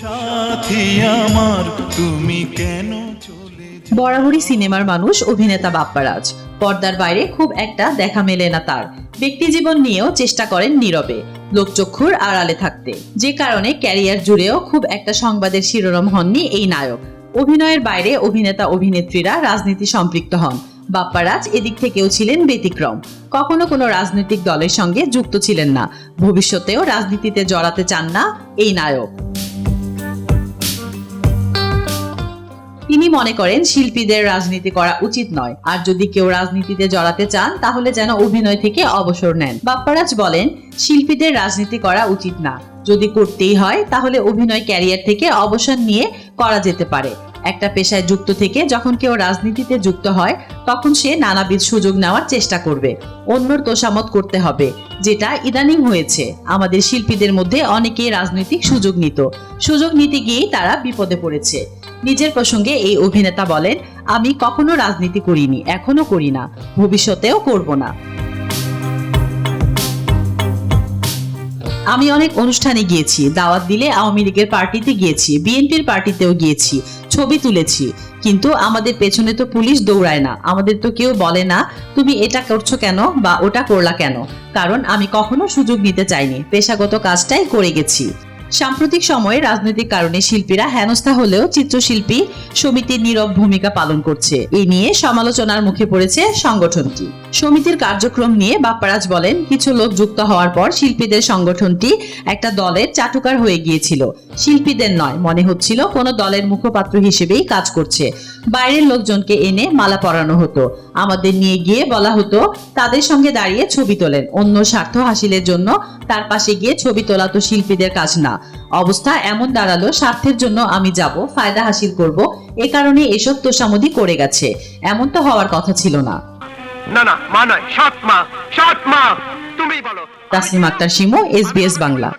সাথী বরাবরই সিনেমার মানুষ, অভিনেতা বাপ্পারাজ। পর্দার বাইরে খুব একটা দেখা মেলে না তার। ব্যক্তি জীবন নিয়েও চেষ্টা করেন নীরবে, লোকচক্ষুর আড়ালে থাকতে। যে কারণে ক্যারিয়ার জুড়েও খুব একটা সংবাদের শিরোনাম হননি এই নায়ক। অভিনয়ের বাইরে অভিনেতা, অভিনেত্রীরা রাজনীতি সম্পৃক্ত হন। বাপ্পারাজ এদিক থেকেও ছিলেন ব্যতিক্রম। কখনো কোনো রাজনৈতিক দলের সঙ্গে যুক্ত ছিলেন না। ভবিষ্যতেও রাজনীতিতে জড়াতে চান না এই নায়ক। তিনি মনে করেন শিল্পীদের রাজনীতি করা উচিত নয়। আর যদি কেউ রাজনীতিতে জড়াতে চান, তাহলে যেন অভিনয় থেকে অবসর নেন। বাপ্পারাজ বলেন, শিল্পীদের রাজনীতি করা উচিত না। যদি করতেই হয়, তাহলে অভিনয় ক্যারিয়ার থেকে অবসর নিয়ে করা যেতে পারে। একটা পেশায় যুক্ত থেকে যখন কেউ রাজনীতিতে যুক্ত হয়, তখন সে নানাবিধ সুযোগ নেওয়ার চেষ্টা করবে। অন্যর তোষামত করতে হবে, যেটা ইদানিং হয়েছে। আমাদের শিল্পীদের মধ্যে অনেকেই রাজনৈতিক সুযোগ নিত। সুযোগ নিতে গিয়েই তারা বিপদে পড়েছে। নিজের প্রসঙ্গে এই অভিনেতা বলেন, আমি কখনো রাজনীতি করিনি, এখনও করি না, ভবিষ্যতেও করব না। আমি অনেক অনুষ্ঠানে গিয়েছি, দাওয়াত দিলে আওয়ামী লীগের পার্টিতে গিয়েছি, বিএনপির পার্টিতেও গিয়েছি, ছবি তুলেছি, কিন্তু আমাদের পেছনে তো পুলিশ দৌড়ায় না, আমাদের তো কেউ বলে না, তুমি এটা করছ কেন বা ওটা করলা কেন? কারণ আমি কখনো সুযোগ নিতে চাইনি, পেশাগত কাজটাই করে গেছি। সাম্প্রতিক সময়ে রাজনৈতিক কারণে শিল্পীরা হেনস্থা হলেও চিত্রশিল্পী সমিতির নীরব ভূমিকা পালন করছে। এই নিয়ে সমালোচনার মুখে পড়েছে সংগঠনটি। সমিতির কার্যক্রম নিয়ে বাপ্পারাজ বলেন, কিছু লোক যুক্ত হওয়ার পর শিল্পীদের সংগঠনটি একটা দলের চাটুকার হয়ে গিয়েছিল। শিল্পীদের নয়, মনে হচ্ছিল কোনো দলের মুখপাত্র হিসেবেই কাজ করছে। বাইরের লোকজনকে এনে মালা পরানো হতো। আমাদের নিয়ে গিয়ে বলা হতো, তাদের সঙ্গে দাঁড়িয়ে ছবি তোলেন। অন্য স্বার্থ হাসিলের জন্য তার পাশে গিয়ে ছবি তোলা তো শিল্পীদের কাজ না। অবস্থা এমন দাঁড়াল স্বার্থের জন্য আমি যাব ফায়দা হাসিল করব। এ কারণে এসব তোষামদি করে গেছে। এমন তো হওয়ার কথা ছিল না। না না মা নয় সৎ মা সৎ মা। তুমিই বলো। তাসলিম আক্তার শিমু এসবিএস বাংলা।